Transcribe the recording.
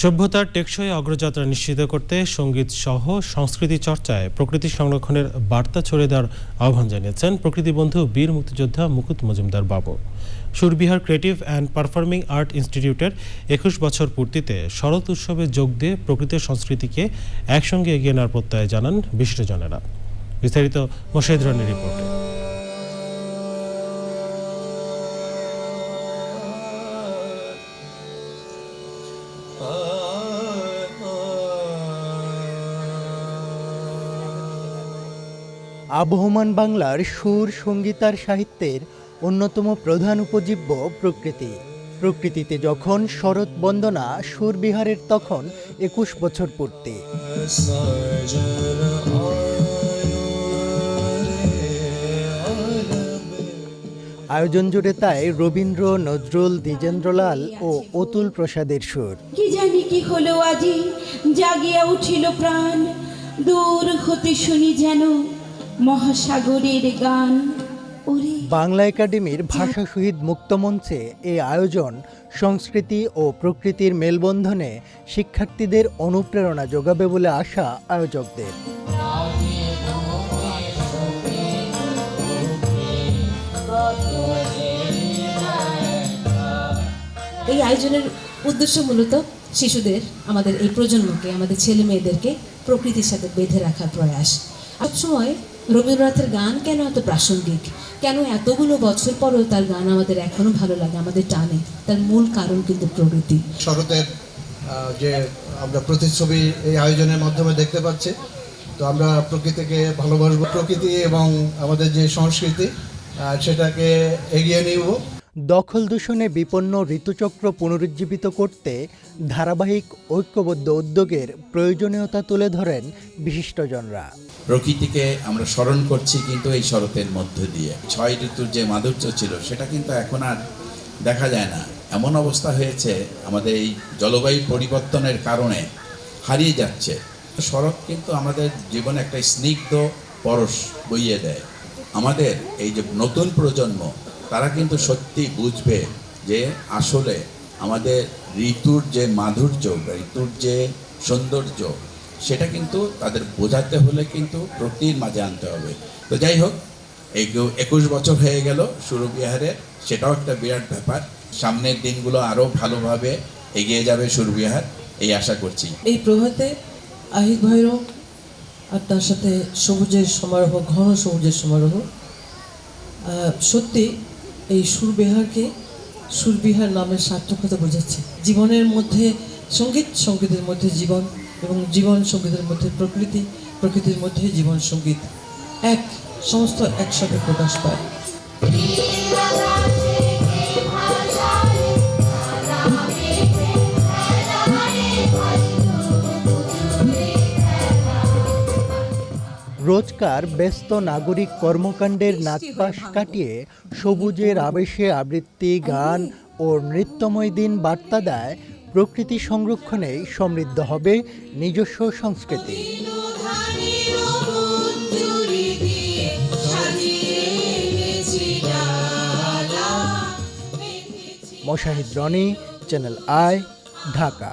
সভ্যতার টেকসই অগ্রযাত্রা নিশ্চিত করতে সংগীত সহ সংস্কৃতি চর্চায় প্রকৃতি সংরক্ষণের বার্তা ছড়িয়ে দেওয়ার আহ্বান জানিয়েছেন প্রকৃতি বন্ধু বীর মুক্তিযোদ্ধা মুকুত মজুমদার বাবু। Surbihar creative and performing art ইনস্টিটিউটের একুশ বছর পূর্তিতে শরৎ উৎসবে যোগ দিয়ে প্রকৃতির সংস্কৃতিকে একসঙ্গে এগিয়ে নেওয়ার প্রত্যয় জানান বিশিষ্টজনেরা বিস্তারিত রানের রিপোর্টে। আবহমান বাংলার সুর সঙ্গীতার সাহিত্যের অন্যতম প্রধান উপজীব্য প্রকৃতি। প্রকৃতিতে যখন শরৎ বন্দনা সুর বিহারের তখন একুশ বছর পূর্তি। আয়োজন জুড়ে তাই রবীন্দ্র নজরুল দ্বিজেন্দ্রলাল ও অতুল প্রসাদের সুর। কি জানি কি হলো আজি? জাগিয়া উঠিল প্রাণ। দূর হতে শুনি যেন মহাসাগরের গান। বাংলা একাডেমির ভাষা শহীদ মুক্তমঞ্চে এই আয়োজন সংস্কৃতি ও প্রকৃতির মেলবন্ধনে শিক্ষার্থীদের অনুপ্রেরণা যোগাবে বলে আশা আয়োজকদের। এই আয়োজনের উদ্দেশ্য মূলত শিশুদের, আমাদের এই প্রজন্মকে, আমাদের ছেলে মেয়েদেরকে প্রকৃতির সাথে বেঁধে রাখার প্রয়াস। সবসময় রবীন্দ্রনাথের গান কেন এত প্রাসঙ্গিক? কেন এতগুলো বছর পরেও তার গান আমাদের এখনও ভালো লাগে, আমাদের টানে? তার মূল কারণ কিন্তু প্রকৃতি। শরতের যে আমরা প্রতিচ্ছবি এই আয়োজনের মাধ্যমে দেখতে পাচ্ছি, তো আমরা প্রকৃতিকে ভালোবাসবো। প্রকৃতি এবং আমাদের যে সংস্কৃতি সেটাকে এগিয়ে নিব। দখল দূষণে বিপন্ন ঋতুচক্র পুনরুজ্জীবিত করতে ধারাবাহিক ঐক্যবদ্ধ উদ্যোগের প্রয়োজনীয়তা তুলে ধরেন বিশিষ্টজনরা। প্রকৃতিকে আমরা স্মরণ করছি কিন্তু এই শরতের মধ্য দিয়ে। ছয় ঋতুর যে মাধুর্য ছিল, সেটা কিন্তু এখন আর দেখা যায় না। এমন অবস্থা হয়েছে, আমাদের এই জলবায়ু পরিবর্তনের কারণে হারিয়ে যাচ্ছে। শরৎ কিন্তু আমাদের জীবনে একটা স্নিগ্ধ পরশ বইয়ে দেয়। আমাদের এই যে নতুন প্রজন্ম তারা কিন্তু সত্যি বুঝবে যে আসলে আমাদের ঋতুর যে মাধুর্য ঋতুর যে সৌন্দর্য, সেটা কিন্তু তাদের বোঝাতে হলে কিন্তু প্রকৃতির মাঝে আনতে হবে। তো যাই হোক এগু- একুশ বছর হয়ে গেল সুরবিহারে সেটাও একটা বিরাট ব্যাপার। সামনের দিনগুলো আরও ভালোভাবে এগিয়ে যাবে সুরবিহার এই আশা করছি। এই প্রভাতে আহিত ভৈরব আর তার সাথে সবুজের সমারোহ, ঘন সবুজের সমারোহ সত্যি এই সুরবিহারকে সুরবিহার নামের সার্থকতা বোঝাচ্ছে। জীবনের মধ্যে, সংগীত, সঙ্গীতের মধ্যে জীবন এবং জীবন, সঙ্গীতের মধ্যে প্রকৃতি, প্রকৃতির মধ্যে জীবন, সংগীত। এক, সমস্ত একসাথে প্রকাশ পায়। রোজকার ব্যস্ত নাগরিক কর্মকাণ্ডের নাগপাশ কাটিয়ে সবুজের আবেশে আবৃত্তি গান ও নৃত্যময় দিন বার্তা দেয়। প্রকৃতি সংরক্ষণেই সমৃদ্ধ হবে নিজস্ব সংস্কৃতি। Mashahid Roni channel I Dhaka.